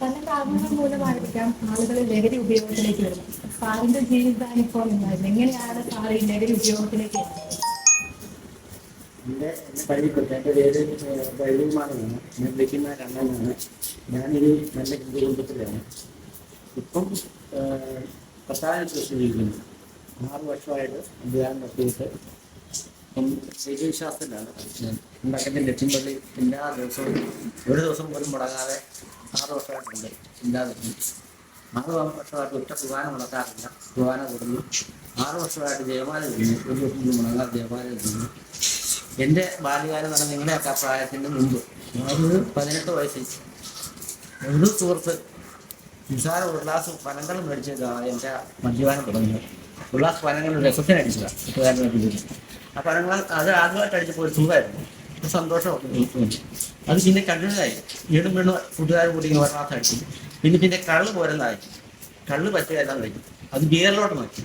പല കാരണങ്ങൾ മൂലമായിരിക്കാം ആളുകൾ ലഹരി ഉപയോഗത്തിലേക്ക് വരുന്നത് സാറിന്റെ ജീവിതാനുഭവം എന്തായിരുന്നു എങ്ങനെയാണ് സാർ ഈ ലഹരി ഉപയോഗത്തിലേക്ക് എന്റെ എന്നെ പരിചയപ്പെട്ട എന്റെ പേര് വൈദ്യുമാനാണ് ഞാൻ വിളിക്കുന്ന കണ്ണനാണ് ഞാനൊരു നല്ല ഹിന്ദു കുടുംബത്തിലാണ്. ഇപ്പം പ്രധാനത്തിൽ ജീവിക്കുന്നു ആറ് വർഷമായിട്ട് അധ്യാപനം നടത്തിയിട്ട് ഇപ്പം ശൈവവിശ്വാസത്തിലാണ് ഞാൻ ലക്ഷ്യം പള്ളി എല്ലാ ദിവസവും ഒരു ദിവസം പോലും മുടങ്ങാതെ ആറ് ഇല്ലാതെ ആറ് ഒറ്റ കുർബാന മുടക്കാറില്ല. കുർബാന കൊടുന്നു. ആറ് വർഷമായിട്ട് ജയമാല കഴിഞ്ഞു ഒരു ദിവസം മുളകാർ ദേവാലയത്തിൽ ജയമാല എന്റെ ബാല്യകാലം എന്ന് പറഞ്ഞാൽ നിങ്ങളുടെയൊക്കെ ആ പ്രായത്തിന് മുമ്പ്. ഞാനൊരു പതിനെട്ട് വയസ്സിൽ ഒരു സുഹൃത്ത് നിസാര ഒരു ഗ്ലാസ് പനങ്ങൾ മേടിച്ചതാണ് എന്റെ മദ്യപാനം തുടങ്ങിയത്. ഒരു ഗ്ലാസ് പനങ്ങൾ രസത്തിനടിച്ചതാണ് കൂട്ടുകാരനെ ആ പനങ്ങൾ അത് ആദ്യമായിട്ട് അടിച്ചപ്പോൾ ഒരു സുഖമായിരുന്നു. സന്തോഷമൊക്കെ അത് പിന്നെ കണ്ണുകളായി. വീണ്ടും വീണ്ടും കൂട്ടുകാർ കൂടി അടിച്ചു പിന്നെ പിന്നെ കള്ള് പോരുന്നതായി കള്ള് പറ്റുകയെല്ലാം കഴിക്കും. അത് ബിയറിലോട്ട് മാറ്റി.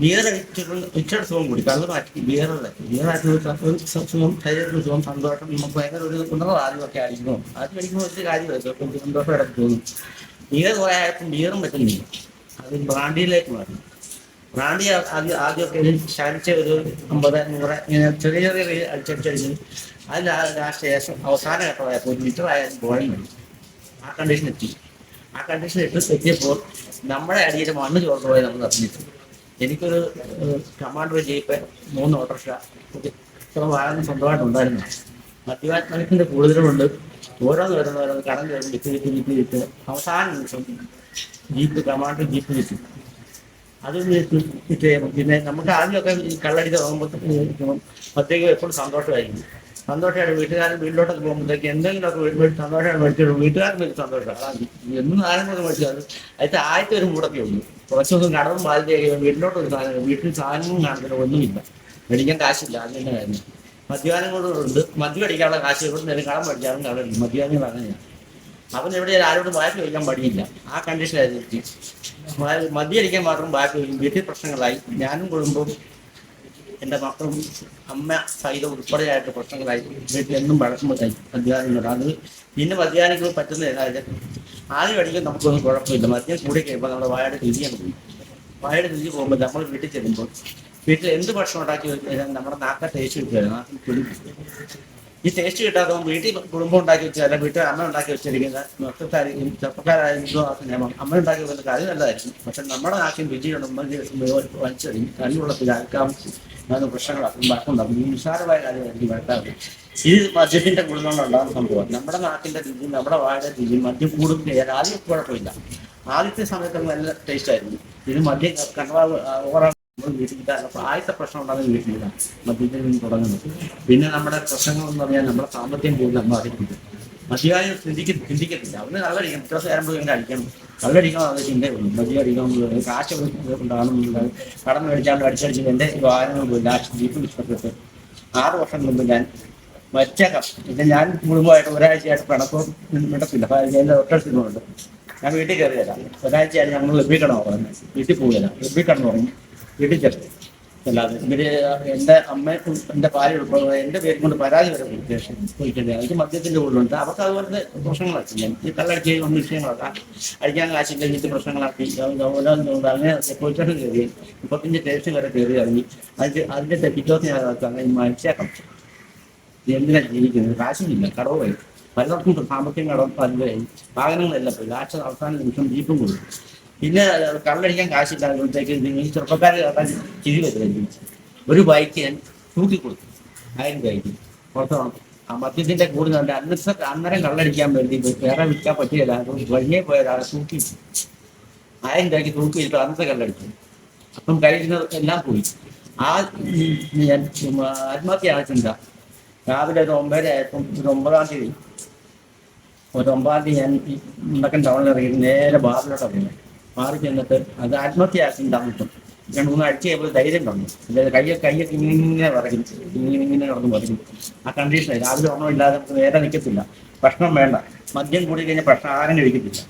ബിയർ അടിച്ചിട്ടുള്ള ഇച്ചിരി സുഖം കൂടി. കള്ള് മാറ്റി ബിയറിലെ ബിയറായിട്ടുള്ള ഒരു സുഖം ശരീരത്തിന് സുഖം സന്തോഷം നമുക്ക് ഭയങ്കര ഒരു ഉണർവ് ആദ്യമൊക്കെ അടിക്കുമ്പോൾ ആദ്യം കഴിക്കുമ്പോൾ ഒരു കാര്യമില്ല. സന്തോഷം ഇടയ്ക്ക് തോന്നും. ബിയർ പോയപ്പം ബിയറും പറ്റുന്നില്ല. അത് ബ്രാൻഡിയിലേക്ക് മാറി ആ- ആദ്യം ആദ്യമൊക്കെ ക്ഷാനിച്ച ഒരു അമ്പത് നൂറ് ഇങ്ങനെ ചെറിയ ചെറിയ അടിച്ചടിച്ചടിച്ച് അതിൽ ലാസ്റ്റ് ശേഷം അവസാന ഘട്ടമായപ്പോൾ ഒരു ലിറ്റർ ആയാലും ബോളിംഗ് വേണ്ടി. ആ കണ്ടീഷൻ എത്തി. ആ കണ്ടീഷൻ ഇട്ട് എത്തിയപ്പോൾ നമ്മുടെ അടിയിൽ മണ്ണ് ചോർന്നു പോയി നമ്മൾ അറിഞ്ഞിട്ടു എനിക്കൊരു കമാൻഡർ ജീപ്പ് മൂന്ന് ഓട്ടോറിക്ഷ ഇത്ര വാഹനം സ്വന്തമായിട്ട് ഉണ്ടായിരുന്നു. മദ്യവാത്മനത്തിന്റെ കൂടുതലുമുണ്ട് ഓരോന്ന് വരുന്ന ഓരോന്ന് കടം കയറി വിറ്റ് വിറ്റ് വിറ്റ് അവസാന നിമിഷം ജീപ്പ് കമാൻഡർ ജീപ്പ് വിറ്റു അത് പിന്നെ നമുക്ക് ആദ്യമൊക്കെ ഈ കള്ളടി തുടങ്ങുമ്പോൾ മറ്റേക്ക് എപ്പോഴും സന്തോഷമായിരിക്കും. സന്തോഷമായിട്ട് വീട്ടുകാരൻ വീട്ടിലോട്ടൊക്കെ പോകുമ്പോഴത്തേക്ക് എന്തെങ്കിലുമൊക്കെ വീട്ടിൽ പോയി സന്തോഷമായിട്ട് മേടിച്ചിട്ട് വീട്ടുകാരൻ ഒരു സന്തോഷമാണ്. എന്നും ആരെങ്കിലും മേടിച്ചാൽ അതിൽ ആദ്യത്തെ ഒരു മൂടൊക്കെ ഉള്ളൂ കുറച്ച് ദിവസം കടവും ബാധ്യത കഴിയുമ്പോൾ വീട്ടിലോട്ട് ഒരു സാധനം വീട്ടിൽ സാധനങ്ങളും കാണുന്നില്ല ഒന്നുമില്ല. മേടിക്കാൻ കാശില്ല അത് തന്നെ കാര്യം. മദ്യപാനം കൊണ്ടുണ്ട് മദ്യം അടിക്കാനുള്ള കാശ് കൊണ്ട് നേരം കടം മേടിച്ചാലും കടമില്ല മദ്യപാനം അങ്ങനെയാണ് അവൻ ഇവിടെ ആരോടും ബാക്കി ചോദിക്കാൻ പാടിയില്ല ആ കണ്ടീഷനായിരുന്നു എത്തി മ- മദ്യം അടിക്കാൻ മാത്രം ചോദിക്കും. വീട്ടിൽ പ്രശ്നങ്ങളായി. ഞാനും കുടുംബവും എന്റെ മക്കളും അമ്മ സഹിതം ഉൾപ്പെടെയായിട്ട് പ്രശ്നങ്ങളായി. വീട്ടിൽ എന്നും വഴക്കുമ്പോഴായി മദ്യപാനം അത് പിന്നെ മദ്യപാനിക്ക് പറ്റുന്ന ആദ്യം അടിക്കും നമുക്കൊന്നും കുഴപ്പമില്ല. മദ്യം കൂടി കഴിയുമ്പോൾ നമ്മുടെ വായുടെ തിരിയാൻ പോയി വായുടെ തിരിഞ്ഞ് പോകുമ്പോൾ നമ്മൾ വീട്ടിൽ ചെല്ലുമ്പോൾ വീട്ടിൽ എന്ത് ഭക്ഷണം ഉണ്ടാക്കി വെച്ചാൽ നമ്മുടെ നാക്ക ടേസ്റ്റ് കിട്ടുകയാണ് നാക്കിൽ ഈ ടേസ്റ്റ് കിട്ടാതെ വീട്ടിൽ കുടുംബം ഉണ്ടാക്കി വെച്ചാൽ വീട്ടിൽ അമ്മ ഉണ്ടാക്കി വെച്ചിരിക്കുന്ന മൊത്തത്തായിരിക്കും ചെറുപ്പക്കാരായിരുന്നു ആ നിയമം അമ്മ ഉണ്ടാക്കി വെക്കുന്ന കാര്യം നല്ലതായിരിക്കും. പക്ഷെ നമ്മുടെ നാട്ടിൽ രുചിയുണ്ട് വലിച്ചെറിയും. കല്ലുള്ളത്തിൽ അരക്കാം അങ്ങനെ പ്രശ്നങ്ങളാക്കും ഈ നിസ്സാരമായ കാര്യമായിരിക്കും വഴക്കാറ് ഇത് മദ്യത്തിന്റെ ഗുണങ്ങളുണ്ടാകുന്ന സംഭവം. നമ്മുടെ നാട്ടിന്റെ രുചി നമ്മുടെ വാഴയുടെ രുചി മദ്യം കൂടും ചെയ്യാൻ ആദ്യം കുഴപ്പമില്ല. ആദ്യത്തെ സമയത്ത് നല്ല ടേസ്റ്റ് ആയിരുന്നു. ഇത് മദ്യം കണ്ണാവ് ഓവറാ ആദ്യത്തെ പ്രശ്നം ഉണ്ടാകുന്നത് വീട്ടിലില്ല മദ്യത്തിൽ നിന്ന് തുടങ്ങുന്നത് പിന്നെ നമ്മുടെ പ്രശ്നങ്ങൾ എന്ന് പറഞ്ഞാൽ നമ്മുടെ സാമ്പത്തികം കൂടുതൽ നമ്മൾ അറിയിക്കുന്നത് മദ്യപാനി ചിന്തിക്ക ചിന്തിക്കത്തില്ല. അവന് കള്ളടിക്കണം. പോയി ഇങ്ങനെ അടിക്കണം കള്ളടിക്കണം അത് ചിന്തയുള്ളൂ മദ്യം അടിക്കണം എന്നുള്ളത് കാശ് ഉണ്ടാകണമെന്നുള്ളത് കടം മേടിച്ചാണ്ട് അടിച്ചടിച്ച് എന്റെ വാഹനങ്ങൾ പോയി. ലാസ്റ്റ് ജീപ്പ് ഇഷ്ടപ്പെട്ട് ആറ് വർഷം മുമ്പ് ഞാൻ മറ്റേക്കാം പിന്നെ ഞാൻ കുടുംബമായിട്ട് ഒരാഴ്ചയായിട്ട് പിണക്കവും മിണ്ടത്തില്ല എന്റെ ഒട്ടടുത്തിരുന്നുണ്ട് ഞാൻ വീട്ടിൽ കയറി തരാം ഒരാഴ്ചയായിട്ട് ഞങ്ങൾ വെബി കിടന്നു പറഞ്ഞത്? വീട്ടിൽ പോകില്ല വെബി കിടന്നു പറഞ്ഞു. ചെറുപ്പം അല്ലാതെ ഇവർ എന്റെ അമ്മ എന്റെ ഭാര്യ ഉൾപ്പെടെ എന്റെ പേരും കൊണ്ട് പരാതി വരെ പോയിട്ടുണ്ട് എനിക്ക് മദ്യത്തിന്റെ കൂടുതലുണ്ട് അവർക്ക് അതുപോലത്തെ പ്രശ്നങ്ങളാക്കി ഞാൻ ഈ കള്ളടിച്ച് ഒന്ന് വിഷയങ്ങളാക്കാം അടിക്കാൻ കാശ് കഴിഞ്ഞിട്ട് പ്രശ്നങ്ങളാക്കി. അങ്ങനെ പോയി സ്റ്റേഷൻ കയറി ഇപ്പൊ പിന്നെ ടേസ്റ്റ് വരെ കയറി ഇറങ്ങി. അതിന്റെ അതിന്റെ തെറ്റിറ്റോസ് ഞാൻ അങ്ങനെ മനസ്സിലാക്കാം എന്തിനാ ജീവിക്കുന്നത്? കാശുമില്ല കടവുമായി. പലർക്കും സാമ്പത്തികം കടം പതിവായി വാഹനങ്ങളെല്ലാം പോയി. ലാസ്റ്റ് അവസാന നിമിഷം ജീപ്പും കൊടുത്തു പിന്നെ കള്ളടിക്കാൻ കാശില്ലാത്തപ്പോഴത്തേക്ക് ഈ ചെറുപ്പക്കാരെ കാട്ടാൻ ചിരി വരുമായിരിക്കും ഒരു ബൈക്ക് ഞാൻ തൂക്കി കൊടുത്തു. ആയിരം ബൈക്ക് പുറത്തോണം ആ മദ്യത്തിന്റെ കൂടെ നല്ല അന്നത്തെ അന്നേരം കള്ളടിക്കാൻ വേണ്ടി വേറെ വിൽക്കാൻ പറ്റിയല്ല. വഴിയേ പോയ ഒരാളെ തൂക്കി ആയിരം രൂപയ്ക്ക് തൂക്കി വെച്ചിട്ട് അന്നത്തെ കള്ളടിച്ചു. അപ്പം കഴിയുന്നത് എല്ലാം പോയി. ആ ഞാൻ ആത്മഹത്യയാണ് ചിന്ത. രാവിലെ ഒരു ഒമ്പതര ആയപ്പം ഒരു ഒമ്പതാം തീയതി. ഒരു ഒമ്പതാം തീയതി ഞാൻ ഉണ്ടക്കൻ ടൗണിൽ ഇറങ്ങി നേരെ ബാറിലോട്ട് പോകുന്നത് മാറി ചെന്നിട്ട് അത് ആത്മഹത്യയാക്കി ഉണ്ടാകും രണ്ട് മൂന്ന് അടിച്ച് കഴിയുമ്പോൾ ധൈര്യം തന്നു. അതായത് കയ്യൊക്കെ കയ്യൊക്കെ ഇങ്ങനെ പറയും ഇങ്ങനെ ഇങ്ങനെ കിടന്ന് പറയും ആ കണ്ടീഷൻ രാവിലെ ഒന്നും ഇല്ലാതെ നമുക്ക് നേരെ നിൽക്കത്തില്ല. ഭക്ഷണം വേണ്ട. മദ്യം കൂടി കഴിഞ്ഞാൽ ഭക്ഷണം ആരും കഴിക്കത്തില്ല.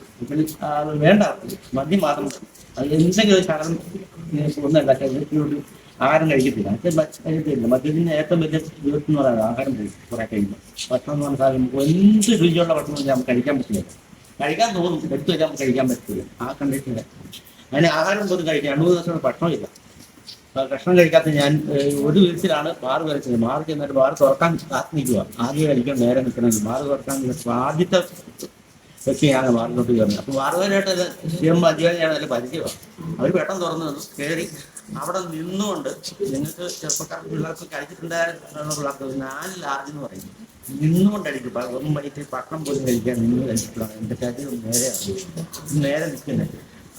അത് വേണ്ട. മദ്യം മാത്രം മതി. അത് എന്തെങ്കിലും ഒരു ഒന്നല്ല ശരീരത്തിലോട്ട് ആഹാരം കഴിക്കത്തില്ല. കഴിക്കത്തില്ല. മദ്യത്തിന് ഏറ്റവും വലിയ ദൂരത്ത് എന്ന് പറയുന്നത് ആഹാരം കുറെ കഴിയുമ്പോൾ. ഭക്ഷണം എന്ന് പറഞ്ഞാൽ നമുക്ക് എന്ത് രുചിയുള്ള ഭക്ഷണം നമുക്ക് കഴിക്കാൻ പറ്റില്ല. കഴിക്കാൻ തോന്നും. എടുത്തു വെച്ചാൽ കഴിക്കാൻ പറ്റില്ല. ആ കണ്ടീഷനിൽ അതിന് ആഹാരം പോലും കഴിക്കാൻ രണ്ടു മൂന്ന് ദിവസം ഭക്ഷണമില്ല ഭക്ഷണം കഴിക്കാത്ത ഞാൻ ഒരു വീട്ടിലാണ് ബാർ വരച്ചത്. മാറി ചെന്നിട്ട് ബാർ തുറക്കാൻ കാത്തിരിക്കുക ആദ്യം കഴിക്കാൻ നേരെ നിൽക്കണമെങ്കിൽ മാറി തുറക്കാൻ ആദ്യത്തെ വ്യക്തിയാണ് ബാറിലോട്ട് കയറുന്നത് അപ്പോൾ ബാറുകാരായിട്ട് ചെയ്യുമ്പോൾ അധികാരിയാണ് അതിൽ പരിചയമാണ്. അവർ പെട്ടെന്ന് തുറന്നു വന്നു കയറി. അവിടെ നിന്നുകൊണ്ട് നിങ്ങൾക്ക് ചെറുപ്പക്കാർ പിള്ളേർക്ക് കഴിച്ചിട്ടുണ്ടായിരുന്ന പിള്ളേർക്ക് നാല് ലാർജ് എന്ന് പറയും നിന്നുകൊണ്ട് അടിക്കും പ- വെറും വൈകിട്ട് പട്ടണം പോലും കഴിക്കാൻ നിന്ന് കഴിച്ചിട്ടുള്ളതാണ് എന്റെ കാര്യം നേരെ നേരെ നിൽക്കുന്നത്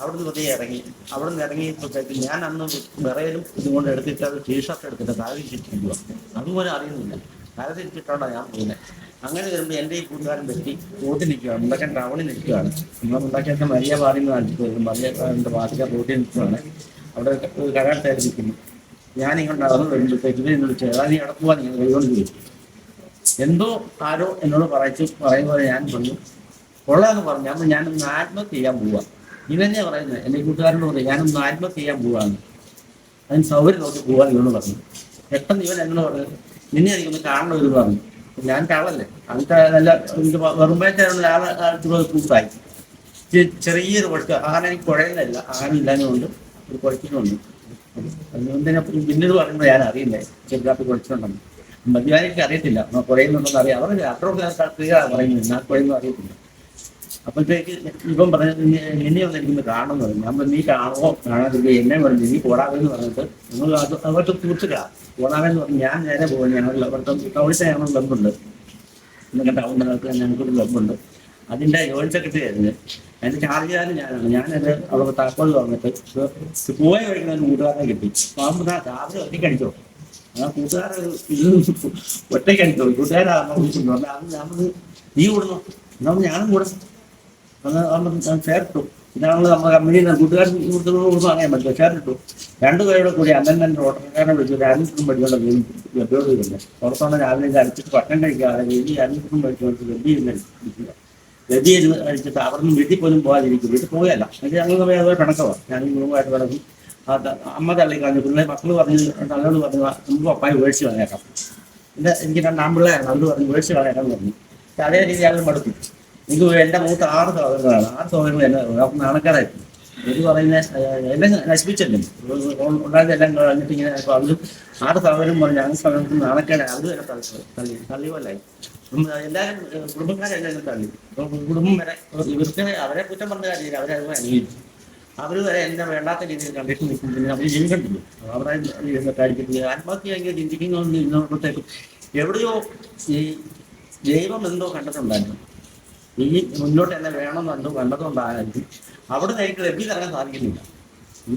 അവിടുന്ന് വെറുതെ ഇറങ്ങി. അവിടെ നിന്ന് ഇറങ്ങിയപ്പോഴത്തേക്ക് ഞാൻ അന്ന് വിറയിലും ഇതുകൊണ്ട് എടുത്തിട്ട് അത് ടീഷർട്ട് എടുത്തിട്ട് താഴെ ഇട്ടിരിക്കുക. അതുപോലെ അറിയുന്നില്ല. താഴെ തിരിച്ചിട്ടാണ് ഞാൻ പോകുന്നത്. അങ്ങനെ വരുമ്പോൾ എന്റെ ഈ കൂട്ടുകാരൻ പറ്റി റോഡിൽ നിൽക്കുകയാണ്. മുണ്ടക്കൻ ടൗണിൽ നിൽക്കുകയാണ്. നമ്മൾ മുണ്ടക്കന്റെ മരിയ പാടിന്ന് കാണിച്ചു മരിയ വാതിക റോഡിൽ നിൽക്കുകയാണ്. അവിടെ ഒരു കരാട്ടായിട്ട് നിൽക്കുന്നു. ഞാനിങ്ങോട്ട് നടന്നു വരുമ്പോഴത്തേക്ക് എന്നോട് ചേരാ നീ അടക്കുവാൻ ഞാൻ കൈകൊണ്ട് ചോദിച്ചു. എന്തോ ആരോ എന്നോട് പറയിച്ചു പറയുമ്പോൾ ഞാൻ പറഞ്ഞു. കൊള്ളാന്ന് പറഞ്ഞു. അപ്പൊ ഞാനൊന്ന് ആത്മഹത്യ ചെയ്യാൻ പോവാ. ഇവന്നെ പറയുന്നത് എന്റെ കൂട്ടുകാരനോട് പറയും ഞാനൊന്ന് ആത്മഹത്യ ചെയ്യാൻ പോവാന്ന്. അതിന് സൗകര്യം നോക്കി പോവാൻ ഇവനോട് പറഞ്ഞു. പെട്ടെന്ന് ഇവൻ എന്നോട് പറഞ്ഞു നിന്നെ എനിക്കൊന്ന് കാണണം ഒരു പറഞ്ഞു. ഞാൻ കള്ളല്ലേ അന്നിട്ട് നല്ല വെറുമ്പോഴത്തെ കൂട്ടായി. ചെറിയൊരു കുഴക്ക് ആഹാരം എനിക്ക് കുഴയുന്നില്ല ആഹാരം ഇല്ലാഞ്ഞുകൊണ്ട് ഒരു കുഴക്കുന്നുണ്ട് അതുകൊണ്ട് തന്നെ പിന്നീട് പറയുമ്പോൾ ഞാൻ അറിയില്ലേ. ചെറുതായിട്ട് കുഴച്ചിട്ടുണ്ടെന്ന് മദ്യപാനിക്ക് അറിയത്തില്ല. കുറയുന്നുണ്ടെന്ന് അറിയാം. അവർ അത്ര ക്ലിയർ പറയുന്നത് ഞാൻ കുറയുന്നു അറിയത്തില്ല. അപ്പോഴത്തേക്ക് ഇപ്പം പറഞ്ഞത് നിന്നെ ഒന്ന് എനിക്കൊന്ന് കാണണം പറഞ്ഞു. പറഞ്ഞു, നീ കാണുമോ കാണാതിരിക്കുക. എന്നെ പറഞ്ഞു നീ പോടാമെന്ന് പറഞ്ഞിട്ട് നിങ്ങൾ അത് അവർക്ക് തീർച്ചില്ല പോടാമെന്ന് പറഞ്ഞു ഞാൻ നേരെ പോകുന്നു. ഞങ്ങൾ അവിടുത്തെ ടൗണിൽ ഞങ്ങൾ ക്ലബുണ്ട് എന്നൊക്കെ ടൗണിനകത്ത് ഞങ്ങൾക്കൊരു ക്ലബുണ്ട് അതിന്റെ ജോലി സെക്രട്ടറി ആയിരുന്നു. അതിന്റെ ചാർജ് ചെയ്താലും ഞാനാണ്. ഞാനത് അവിടെ താക്കോൽ തുറന്നിട്ട് പോയ കഴിക്കുന്ന കൂട്ടുകാരനെ കിട്ടി. അപ്പം രാവിലെ ഒറ്റയ്ക്കടിച്ചോ ആ കൂട്ടുകാരൻ ഇത് ഒറ്റയ്ക്കടിച്ചോ കൂട്ടുകാരാകുന്നു അത് ഞാൻ നീ കൂടണം എന്നാ ഞാനും കൂടെ നമ്മൾ ചേർത്തു ഇതാണല്ലോ നമ്മുടെ കമ്പനിയിൽ നിന്ന് കൂട്ടുകാരൻ കൂടുതലൊന്നും അറിയാൻ പറ്റില്ല. ചേർത്തിട്ടു രണ്ടുപേരുടെ കൂടി അന്നൻ തന്നെ ഓട്ടക്കാരനെ വിളിച്ചു രാജ്യത്തും പഠിച്ചോണ്ട് ലഭ്യോട് ഇല്ല പുറത്തോടെ രാവിലെ അടിച്ചിട്ട് ഭക്ഷണം കഴിക്കാതെ വലിയ രാജ്യത്തും പഠിച്ചോണ്ട് ലഭ്യ ഇരിക്കുക ലഭ്യ ഇരുന്ന് കഴിച്ചിട്ട് അവിടെ നിന്ന് വീട്ടിൽ പോലും പോകാതിരിക്കും. വീട്ടിൽ പോയല്ല എന്നിട്ട് ഞങ്ങൾ അതുപോലെ പിണക്കമാണ് ഞാൻ കുടുംബമായിട്ട് കിടക്കും അമ്മ തള്ളി കളഞ്ഞു പിള്ളേ മക്കൾ പറഞ്ഞു തള്ളോട് പറഞ്ഞു നമുക്ക് പപ്പായി ഉപേക്ഷിച്ച് കളയാക്കാം പിന്നെ എനിക്ക് രണ്ട് ആമ്പിള്ളേരാണ് അത് പറഞ്ഞു ഉപേക്ഷിച്ച് കളയാക്കാന്ന് പറഞ്ഞു. അതേ രീതി അയാൾ മടുത്തു. എനിക്ക് എന്റെ മൂത്ത ആറ് സഹോദരങ്ങളാണ്. ആറ് സഹോദരങ്ങൾ എന്നെ നാണക്കാരായിരുന്നു ഒരു പറയുന്ന എല്ലാം നശിപ്പിച്ചല്ലേ? ഉണ്ടായത് എല്ലാം കളഞ്ഞിട്ട് ഇങ്ങനെ അപ്പോൾ അത് ആറ് സഹോദരൻ പറഞ്ഞു ഞങ്ങൾ സമയത്ത് നാണക്കേടായി അവർ വരെ തള്ളി തള്ളി തള്ളി പോലായി എല്ലാവരും കുടുംബക്കാരെല്ലാം തള്ളി. കുടുംബം വരെ ഇവർക്ക് അവരെ കുറ്റം പറഞ്ഞ കാര്യമില്ല അവരെ അത് അംഗീകരിച്ചു അവർ വരെ എന്നെ വേണ്ടാത്ത രീതിയിൽ കണ്ടിട്ട് നിൽക്കുന്നില്ല അവർ ജീവിക്കണ്ടില്ല അവരെ ആത്മഹത്യ എങ്കിൽ ചിന്തിക്കുന്നതുകൊണ്ട് ഇന്നോട്ടത്തേക്കും എവിടെയോ ഈ ദൈവം എന്തോ കണ്ടിട്ടുണ്ടായിരുന്നു. ഈ മുന്നോട്ട് എന്നെ വേണമെന്നുണ്ടോ കണ്ടതുകൊണ്ടായിരുന്നു അവിടെ നിന്ന് എനിക്ക് ലഭ്യം തരാൻ സാധിക്കുന്നില്ല.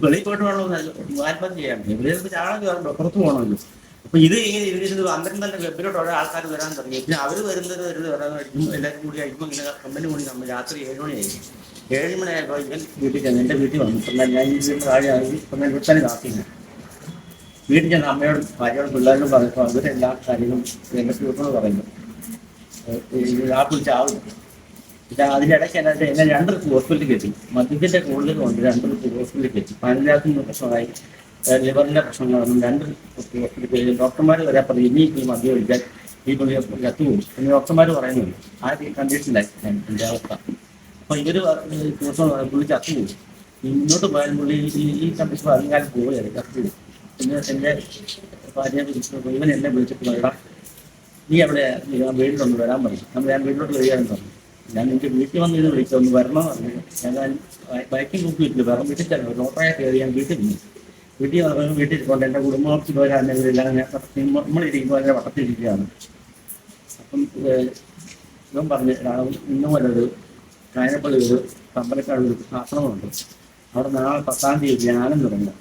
വെളിയിൽ പോയിട്ട് വേണമെന്ന് ആത്മഹത്യ ചെയ്യാൻ. ഇവിടെ ചാണകം ചാണം കയറണ്ടോ പുറത്ത് പോകണമല്ലോ. അപ്പൊ ഇത് ഇങ്ങനെ ഇതിന് അന്നേരം തന്നെ വെബിലോട്ട് ഓരോ ആൾക്കാർ വരാൻ തുടങ്ങി. പിന്നെ അവർ വരുന്നത് വരുന്നത് വരാൻ എല്ലാവരും കൂടി കഴിക്കുമ്പോൾ ഇങ്ങനെ കമ്പനി കൂടി നമ്മൾ രാത്രി ഏഴ് മണിയായിരിക്കും ഏഴ് മണിയായപ്പോൾ ഇവൻ വീട്ടിൽ ചെന്ന് എന്റെ വീട്ടിൽ വന്നു. ഇപ്പം ഞാൻ വീട്ടിൽ താഴെയായി ഇപ്പം ഞാൻ ഇവിടെ തന്നെ താമസിക്കുന്നത് വീട്ടിൽ ചെന്ന് അമ്മയോടും ഭാര്യയോടും പിള്ളേരോടും പറഞ്ഞപ്പോൾ അവരെല്ലാ കാര്യങ്ങളും എന്റെ സുഹൃത്തുക്കളോട് പറയുന്നു. ആ കുറിച്ച് ആവും ഇത് അതിനിടയ്ക്ക് എന്നെ എന്നെ രണ്ട് ഹോസ്പിറ്റലിൽ കയറ്റി. മദ്യത്തിന്റെ കൂടുതൽ കൊണ്ട് രണ്ട് ഹോസ്പിറ്റലിൽ കയറ്റി. പാനലാത്തിന് പ്രശ്നമായി ലിവറിന്റെ പ്രശ്നങ്ങൾ പ്രശ്നങ്ങളൊന്നും രണ്ട് ഹോസ്പിറ്റലിൽ കയറ്റി. ഡോക്ടർമാർ വരെ പറഞ്ഞു ഇനി ഈ മദ്യം ഒഴിക്കാൻ ഈ പുള്ളി എത്തുപോകും എന്ന് ഡോക്ടർമാർ പറയുന്നുണ്ട്. ആ കണ്ടീഷനിലായി. ഞാൻ എന്റെ അവസ്ഥ. അപ്പൊ ഇവർ ദിവസം പുള്ളി ചത്തുപോകും ഈ ഇങ്ങോട്ട് പോയാൽ പുള്ളി ഈ കണ്ടീഷൻ അറിയാൻ പോവുകയാണ് ചത്തുപോകും പിന്നെ എന്റെ ഭാര്യ വിളിച്ചപ്പോൾ ഇവൻ എന്നെ വിളിച്ചിട്ട് നീ അവിടെ ഞാൻ വീട്ടിലൊന്ന് വരാൻ പറഞ്ഞു നമ്മൾ ഞാൻ വീട്ടിലോട്ട് വരികയാണെന്ന് പറഞ്ഞു. ഞാൻ എനിക്ക് വീട്ടിൽ വന്ന് ഇത് വിളിച്ചു ഒന്ന് വരണം പറഞ്ഞു. ഞാൻ ബൈക്കിൽ നോക്കി വീട്ടിൽ വേറെ വീട്ടിൽ തന്നെ ഓട്ടോയെ കയറി ഞാൻ വീട്ടിൽ നിന്നു. വീട്ടിൽ വന്നു വീട്ടിൽ കൊണ്ട് എന്റെ കുടുംബത്തിൽ വരാനെല്ലാം ഞാൻ നമ്മളിരിക്കുമ്പോൾ എന്റെ വട്ടത്തിരിക്കുകയാണ് അപ്പം ഇവൻ പറഞ്ഞു ഇന്നും വല്ലൊരു കായനപ്പള്ളി ഒരു ആശ്രമമുണ്ട് അവിടെ നാളെ പത്താം തീയതി ധ്യാനം തുടങ്ങുക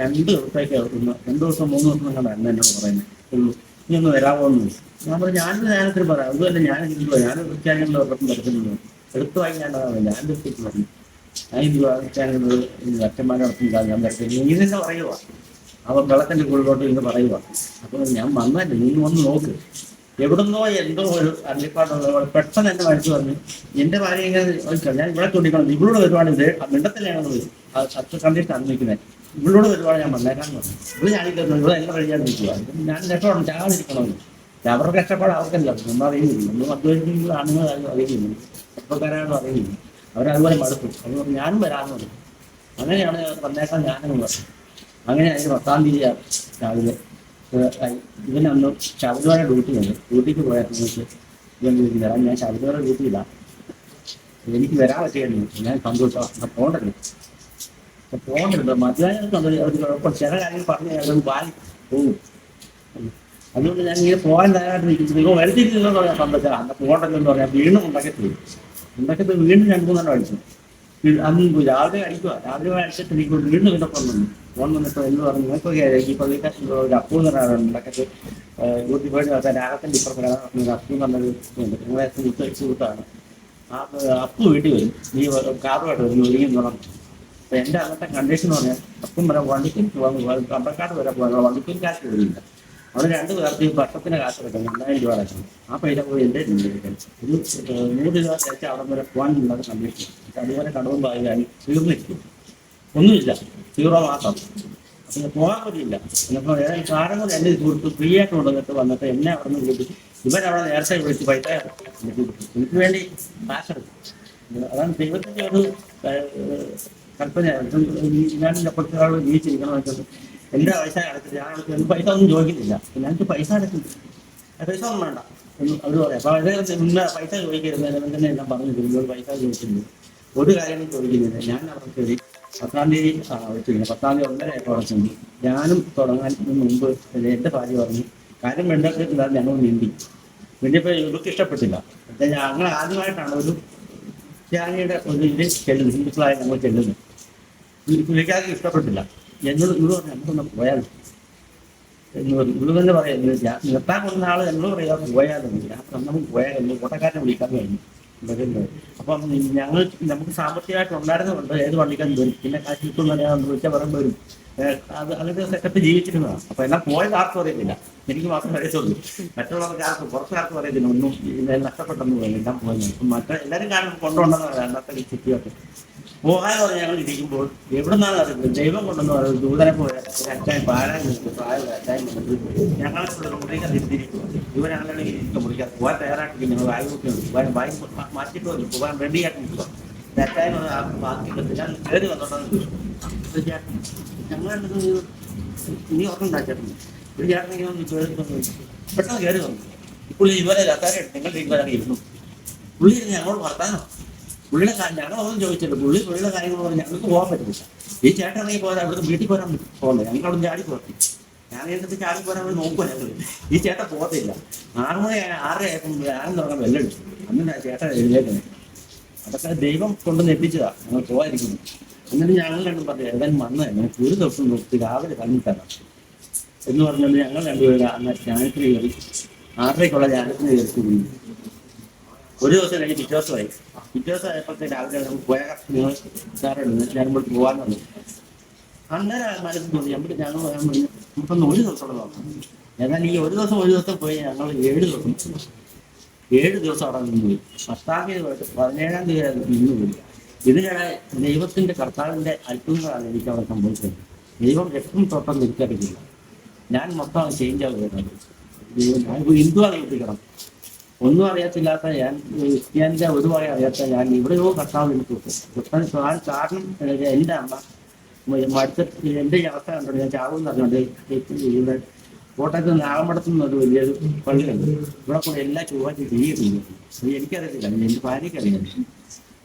രണ്ട് ദിവസത്തേക്ക് ഒന്ന് രണ്ട് ദിവസം മൂന്ന് ദിവസം നിങ്ങളുടെ അന്ന് എന്നോട് പറയുന്നത് ഉള്ളൂ. നീ ഒന്ന് വരാമോ എന്ന്. ഞാൻ പറഞ്ഞു ഞാനൊരു ധ്യാനത്തിന് പറയാം. അതുപോലെ ഞാൻ ഇരിക്കുമ്പോൾ ഞാൻ ക്രിസ്ത്യാനികളുടെ ഒപ്പം പഠിക്കുന്നുള്ളൂ എടുത്തു വാങ്ങിക്കാണ്ടാവില്ല ഞാൻ എടുത്തിട്ട് പറഞ്ഞു. ഞാൻ ഇത് ക്രിസ്ത്യാനികൾ അച്ഛന്മാരോടൊപ്പം ഞാൻ വരത്തില്ല നീ തന്നെ പറയുക അവൻ വെള്ളത്തിന്റെ ഉള്ളിലോട്ട് ഇന്ന് പറയുക അപ്പോൾ ഞാൻ വന്നല്ലേ നീ ഒന്ന് നോക്ക്. എവിടുന്നോ എന്തോ ഒരു അള്ളിപ്പാട്ടുള്ള പെട്ടെന്ന് എന്റെ മനസ്സ് പറഞ്ഞു. എന്റെ ഭാര്യ ഇങ്ങനെ ഞാൻ ഇവിടെ തുണിക്കണം ഇവളോട് ഇത് മിണ്ടത്തിലാണ് വരും സത്യ കണ്ടിട്ട് അന്വേഷിക്കുന്നത് ഇവളോട് വരുവാണ് ഞാൻ വന്നേക്കാൻ പറഞ്ഞു. ഇവിടെ കയറുന്നു ഇവിടെ എന്റെ വഴിയാണ് നിൽക്കുക ഞാൻ രക്ഷപ്പെടണം. ചാകാതിരിക്കണമെന്ന് അവർക്ക് രക്ഷപ്പാട് അവർക്കല്ല ഒന്നും അറിയുന്നില്ല ഒന്നും അധ്വാനിക്കുന്ന ആണുങ്ങൾ അറിയുന്നു ചെറുപ്പക്കാരാണോ അറിയുന്നു അവരതുപോലെ മടുത്തു. അതുകൊണ്ട് ഞാനും വരാമെന്ന് പറഞ്ഞു. അങ്ങനെയാണ് വന്നേക്കാൻ ഞാനും പറഞ്ഞു അങ്ങനെ അതിന് പത്താം തീയതി രാവിലെ. ഇവനന്ന് ശബരിമല ഡ്യൂട്ടി ഉണ്ട് ഡ്യൂട്ടിക്ക് പോയായിരുന്നു ഇവൻ വിളിക്കുന്നത് വരാം ഞാൻ ശബരിമല ഡ്യൂട്ടിയില്ല എനിക്ക് വരാൻ പറ്റിയായിരുന്നു. ഞാൻ സന്തോഷം അപ്പം പോകണ്ടല്ലോ. അപ്പം പോകണ്ടല്ലോ. മധ്യാഹ്നം ഒരു ചില കാര്യങ്ങൾ പറഞ്ഞു അത് വായി പോകും അതുകൊണ്ട് ഞാൻ ഇങ്ങനെ പോകാൻ തയ്യാറായിട്ട് നിൽക്കുന്നു. നിങ്ങൾ വരുത്തിയിട്ടില്ലെന്ന് പറയാം സന്തോഷം. അന്ന് പോകണ്ടല്ലോ എന്ന് പറയാം വീണ്ടും ഉണ്ടാക്കത്തില്ല ഉണ്ടാക്കി വീണ്ടും രണ്ടു മൂന്നെണ്ണം അടിച്ചു. അന്ന് രാവിലെ അടിക്കുക രാവിലെ അടിച്ചിട്ട് എനിക്ക് വീണ്ടും ഫോൺ വന്നു. ഫോൺ വന്നിട്ട് എന്ന് പറഞ്ഞു നിങ്ങൾക്ക് ഈ പതിനെട്ട് ഒരു അപ്പു എന്ന് പറയുന്നത് ഉണ്ടാക്കത്ത് യൂട്യൂബ് വഴി രാഗത്തിന്റെ ഇപ്പുറത്ത് അപ്പൂ എന്ന് പറഞ്ഞൊരു. നിങ്ങളെ സുഹൃത്ത് സുഹൃത്താണ് ആ അപ്പു വീട്ടിൽ വരും. നീ കാറുമായിട്ട് വരും. ഒരുങ്ങി പറഞ്ഞു. അപ്പം എന്റെ അന്നത്തെ കണ്ടീഷൻ എന്ന് പറഞ്ഞാൽ അപ്പം വരെ വണ്ടിക്കും കമ്പക്കാട് വരെ പോകാനുള്ള വണ്ടിക്കും കാശ് വരുന്നില്ല അവിടെ രണ്ട് പേർക്ക് ഭക്ഷണത്തിന് കാശ് കിട്ടും രണ്ടായിരം രൂപ അടക്കണം ആ പൈസ പോയി എന്റെ ഒരു ഏഹ്, നൂറ് രൂപ തേച്ച് അവിടെ വരെ പോകാൻ ഉള്ളത് കണ്ടീഷൻ അതുപോലെ കടവും ഭാഗമായി തീർന്നിരിക്കും ഒന്നുമില്ല. സീറോ മാത്രം പിന്നെ പോകാൻ പറ്റില്ല എന്നപ്പോൾ ഏതായാലും കാര്യം കൂടെ എന്നെ കൊടുത്ത് ഫ്രീ ആയിട്ട് കൊണ്ടുവന്നിട്ട് വന്നിട്ട് എന്നെ അവിടെ നിന്ന് കൂട്ടി ഇവരവിടെ നേരത്തെ വിളിച്ച് പൈസ. എനിക്ക് വേണ്ടി കാശെടുക്കും അതാണ് ദൈവത്തിന്റെ ഒരു കൽപ്പന ഞാൻ ജീവിച്ചിരിക്കണം ഒരാൾ എന്റെ പൈസ അടക്കില്ല ഞാൻ അടച്ചിട്ട് എനിക്ക് പൈസ ഒന്നും ചോദിക്കുന്നില്ല. പിന്നെ എനിക്ക് പൈസ അടക്കുന്നില്ല പൈസ ഒന്നും വേണ്ട. എന്ന് അവർ പറയാം. അപ്പൊ അതേ മുന്നേ പൈസ ചോദിക്കരുത്. അവൻ തന്നെ എല്ലാം പറഞ്ഞു തരുമ്പോൾ പൈസ ചോദിച്ചിരുന്നു ഒരു കാര്യം ചോദിക്കുന്നില്ല. ഞാൻ അവർക്ക് പത്താം തീയതി ആ വെച്ചിരിക്കുന്നത് പത്താം തീയതി ഒന്നര അവിടെ ചെന്നു ഞാനും തുടങ്ങാൻ മുമ്പ് എന്റെ ഭാര്യ പറഞ്ഞു കാര്യം വേണ്ടത്തില്ല ഞങ്ങൾ നീന്തി നീന്തിയപ്പോൾ ഇവർക്ക് ഇഷ്ടപ്പെട്ടില്ല. ഞങ്ങൾ ആദ്യമായിട്ടാണ് ഒരു ക്രിസ്ത്യാനിയുടെ ഒരു ഇതിൽ ചെല്ലുന്നത്. ഹിന്ദുക്കളായി ഞങ്ങൾ ചെല്ലുന്നത്. പുള്ളിക്കാർക്ക് ഇഷ്ടപ്പെട്ടില്ല. എന്നോട് ഇവിടെ പറഞ്ഞു നമുക്കൊന്ന് പോയാൽ ഇവർ തന്നെ പറയാം നിർത്താൻ കൊടുക്കുന്ന ആൾ എന്നോട് പറയാം പോയാലെന്ന് അപ്പം നമുക്ക് പോയാലെന്ന് കോട്ടക്കാരനെ വിളിക്കാൻ കഴിഞ്ഞു അപ്പം ഞങ്ങൾ നമുക്ക് സാമ്പത്തികമായിട്ട് ഉണ്ടായിരുന്നതുകൊണ്ട് ഏത് വണ്ടിക്കാൻ വരും. പിന്നെ കാശ് കിട്ടുന്ന എന്ന് വിളിച്ചാൽ പറയുമ്പോൾ വരും. അത് അതിന്റെ സെറ്റപ്പ് ജീവിച്ചിരുന്നതാണ്. അപ്പൊ എല്ലാം പോയത് ആർക്കും അറിയത്തില്ല. എനിക്ക് മാത്രം അറിയത്തുള്ളൂ. മറ്റുള്ളവർക്ക് ആർക്കും പുറത്താർക്കും അറിയത്തില്ല. ഒന്നും നഷ്ടപ്പെട്ടെന്ന് പോയി എല്ലാം പോയി മറ്റേ എല്ലാവരും കാരണം കൊണ്ടുപോകണമെന്ന് അന്നത്തെ ചുറ്റിയൊക്കെ പോകാൻ പറഞ്ഞ് ഞങ്ങൾ ഇരിക്കുമ്പോൾ എവിടെ അറിയുന്നത് ദൈവം കൊണ്ടെന്ന് പറയുന്നത് ദൂതനെ പോയ ഒരു അച്ചാൻ പാരാൻ ഞങ്ങളെ മുറിക്കാൻ തിരിച്ചിരിക്കും ഇരിക്കും മുറിക്കാൻ പോകാൻ തയ്യാറായിട്ട് ഞങ്ങൾ വായി പോകാൻ വായി മാറ്റിട്ട് വരും പോകാൻ റെഡിയാക്കി നിൽക്കുക തെറ്റായി ബാക്കി കയറി വന്നോട്ടെന്ന് ഞങ്ങൾ ചേട്ടൻ ഇങ്ങനെ ഒന്ന് കയറി വന്നു. പെട്ടെന്ന് കയറി വന്നു. ഇപ്പോൾ ഇവരെ അത്താരെ നിങ്ങൾ ഇവരെ ഇരുന്നു. പുള്ളി ഇരുന്ന് ഞങ്ങളോട് വർത്താനോ പുള്ളിയുടെ ഞങ്ങളൊന്നും ചോദിച്ചില്ല പുള്ളി പുള്ളിയുടെ കാര്യങ്ങൾ പറഞ്ഞ് ഞങ്ങൾക്ക് പോകാൻ പറ്റില്ല. ഈ ചേട്ടൻ ഇറങ്ങി പോയാൽ അവിടുന്ന് വീട്ടിൽ പോരാൻ പോകുന്നത് ഞങ്ങൾ അവിടെ ചാടി പോകട്ടെ ഞാൻ എന്നിട്ട് ചാടി പോരാൻ അവിടെ നോക്കുവാ ഞങ്ങൾ ഈ ചേട്ടൻ പോകത്തില്ല. ആറ് മണി ആറര ആയപ്പോൾ ഞാൻ തുടങ്ങാൻ വെല്ലടിച്ചു അന്ന് ചേട്ടൻ എഴുന്നേക്കുന്നത് അതൊക്കെ ദൈവം കൊണ്ടുവന്ന് എത്തിച്ചതാ ഞങ്ങൾ പോകാതിരിക്കുന്നു എന്നിട്ട് ഞങ്ങൾ രണ്ടും പറഞ്ഞു ഏതാൻ വന്നു. ഞങ്ങൾക്ക് ഒരു ദിവസം നോക്കി രാവിലെ കണ്ണി തരാം എന്ന് പറഞ്ഞുകൊണ്ട് ഞങ്ങൾ രണ്ടുപേരും അന്ന് ജ്ഞാനത്തിന് കയറി. ആറരയ്ക്കുള്ള ജ്ഞാനത്തിന് കയറി. ഒരു ദിവസം കഴിഞ്ഞ് പിറ്റേ ദിവസമായി. പിറ്റേ ദിവസം ആയപ്പോഴത്തെ രാവിലെ നമുക്ക് പോയ നിങ്ങൾ സാറുണ്ട് ഞാൻ ഇവിടെ പോകാൻ വന്നു അന്നേരം മനസ്സിൽ തോന്നി നമ്മുടെ ഞങ്ങൾ നമുക്കൊന്ന് ഒരു ദിവസം അവിടെ നോക്കാം എന്നാൽ ഈ ഒരു ദിവസം ഒരു ദിവസം പോയി ഞങ്ങൾ ഏഴ് ദിവസം ഏഴ് ദിവസം അവിടെ നിന്ന് പോയി. പത്താം തീയതി പോയിട്ട് പതിനേഴാം തീയതി നിന്ന് പോയി. ഇതിനിടെ ദൈവത്തിന്റെ കർത്താവിന്റെ അത്ഭുതങ്ങളാണ് എനിക്ക് അവിടെ സംഭവിച്ചത്. ദൈവം എട്ടും തൊട്ടം തിരിച്ചറിയില്ല ഞാൻ മൊത്തം ചേഞ്ച് ആവുകയാണ് ദൈവം ഞാൻ ഒരു ഹിന്ദുവാണ് കിട്ടിക്കണം ഒന്നും അറിയാത്തില്ലാത്ത ഞാൻ ക്രിസ്ത്യാനിന്റെ ഒരു വക അറിയാത്ത ഞാൻ ഇവിടെയോ കർത്താവ് എനിക്ക് കിട്ടും ഞാൻ കാരണം എന്റെ അമ്മ മടുത്തിട്ട് എന്റെ അവസ്ഥ കണ്ടോ ഞാൻ ചാവും പറഞ്ഞുകൊണ്ട് ഇവിടെ കോട്ടയത്ത് നാഗമ്പടത്തു ഒരു വലിയൊരു പള്ളിയുണ്ട്. ഇവിടെ കൂടെ എല്ലാ ചൊവ്വാഴ്ച തിരികെത്തില്ല അത് എനിക്കറിയത്തില്ല. എന്റെ ഭാര്യയ്ക്ക് അറിയാം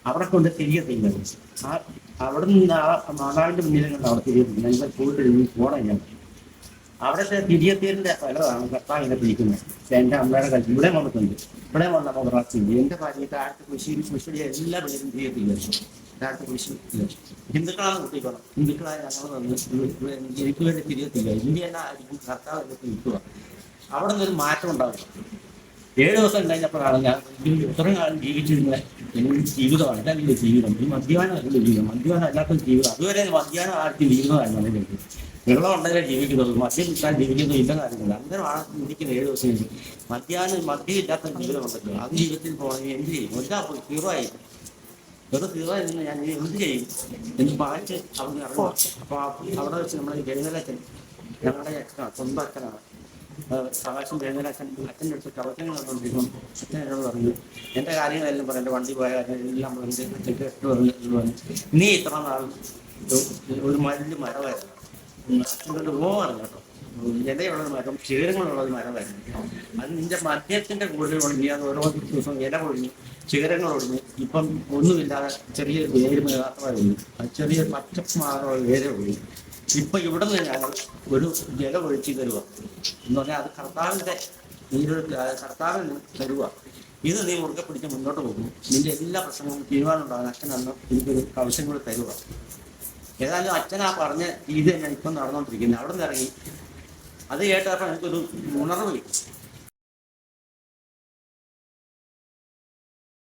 അവിടെ കൊണ്ട് തിരികെത്തില്ല ആ അവിടെ നിന്ന് ആ മാതാവിന്റെ മുന്നിൽ കണ്ട് അവിടെ തിരികെത്തില്ല ഇവർ പോയിട്ട് പോകണം ഞാൻ. അവിടുത്തെ തിരിയത്തീരിന്റെ ഫലമാണ് കർത്താവിനെ പിടിക്കുന്നത് എന്റെ അമ്മയുടെ കാര്യം ഇവിടെ വന്നിട്ടുണ്ട്. ഇവിടെ വന്ന മദ്രാസിണ്ട് എന്റെ ഭാര്യ താഴത്തെ കൃഷി കൃഷി എല്ലാ പേരും തിരിയത്തില്ല താഴത്തെ കൃഷി ഹിന്ദുക്കളാണ് കുട്ടിക്കണം ഹിന്ദുക്കളായ ഞങ്ങൾ വന്ന് എനിക്ക് വേണ്ടി തിരിയത്തില്ല ഇന്ത്യയിലായിരിക്കും കർത്താവ് എന്നെ അവിടെ നിന്നൊരു മാറ്റം ഉണ്ടാവും ഏഴ് ദിവസം കഴിഞ്ഞപ്പോഴാണ് ഞാൻ ഇത്രയും കാലം ജീവിച്ചിരുന്ന എനിക്ക് ജീവിതമാണ്. എന്റെ എന്റെ ജീവിതം. ഈ മദ്യപാനം ജീവിതം. മദ്യപാനം അല്ലാത്ത ജീവിതം. അതുവരെ മദ്യപാനം ആർക്കും ജീവിതമായിരുന്നു അതിലേക്ക് വെള്ളം ഉണ്ടെങ്കിലേ ജീവിക്കുന്നത്? മദ്യം കിട്ടാൻ ജീവിക്കുന്നു ഇല്ല കാര്യമില്ല അങ്ങനെയാണ് ജീവിക്കുന്നത് ഏഴ് ദിവസം മദ്യാന് മദ്യം ഇല്ലാത്ത ജീവിതം ഉണ്ടല്ലോ. അത് ജീവിതത്തിൽ പോകണമെങ്കിൽ എന്ത് ചെയ്യും? എന്താ ഹീറോ ആയി വെറുതെ ഹീറോ നിന്ന് ഞാൻ എന്ത് ചെയ്യും? എന്ന് പാലിച്ച് അവിടെ നിന്ന് ഇറങ്ങുക അപ്പൊ അവിടെ വെച്ച് നമ്മുടെ ജയനലച്ചൻ ഞങ്ങളുടെ അച്ഛനാണ് സ്വന്തം അച്ഛനാണ്. സകാശം അച്ഛൻ അച്ഛന്റെ അടുത്ത് പ്രവർത്തനങ്ങൾ നടന്നുകൊണ്ടിരിക്കും അച്ഛൻ എന്നോട് പറഞ്ഞു എന്റെ കാര്യങ്ങളെല്ലാം പറഞ്ഞു എന്റെ വണ്ടി പോയ കാര്യം എല്ലാം പറഞ്ഞു അച്ഛൻ കേട്ടു പറഞ്ഞു നീ ഇത്ര നാൾ ഒരു മല്ല് മരമായിരുന്നു. ഒരു ഓമാണ് കേട്ടോ. ഇലയുള്ള മരം ശിഖരങ്ങളുള്ള ഒരു മരമായിരുന്നു അത് നിന്റെ മദ്യത്തിന്റെ കൂടുതൽ ഒഴിഞ്ഞ് അത് ഓരോ ദിവസം ഇല ഒഴിഞ്ഞ് ശിഖരങ്ങൾ ഒഴിഞ്ഞ് ഇപ്പം ഒന്നുമില്ലാതെ ചെറിയ വേര് മാത്രമായിരുന്നു അത് ചെറിയ പച്ചപ്പ് മാത്രമുള്ള വേരെ ഉള്ളൂ. ഇപ്പൊ ഇവിടെ നിന്ന് ഞങ്ങൾ ഒരു ജല ഒഴിച്ച് തരുക എന്ന് പറഞ്ഞാൽ അത് കർത്താവിന്റെ നീരൊഴുക്ക് കർത്താവിന് തരുക ഇത് നീ മുറുകെ പിടിച്ച് മുന്നോട്ട് പോകും നിന്റെ എല്ലാ പ്രശ്നങ്ങളും തീരുമാനമുണ്ടാകും അച്ഛൻ അന്ന് എനിക്കൊരു കവശം കൂടെ തരുക ഏതായാലും അച്ഛൻ ആ പറഞ്ഞ രീതി തന്നെ ഇപ്പം നടന്നുകൊണ്ടിരിക്കുന്നത് അവിടെ നിന്ന് ഇറങ്ങി. അത് കേട്ടപ്പോൾ എനിക്കൊരു ഉണർവ് കിട്ടി.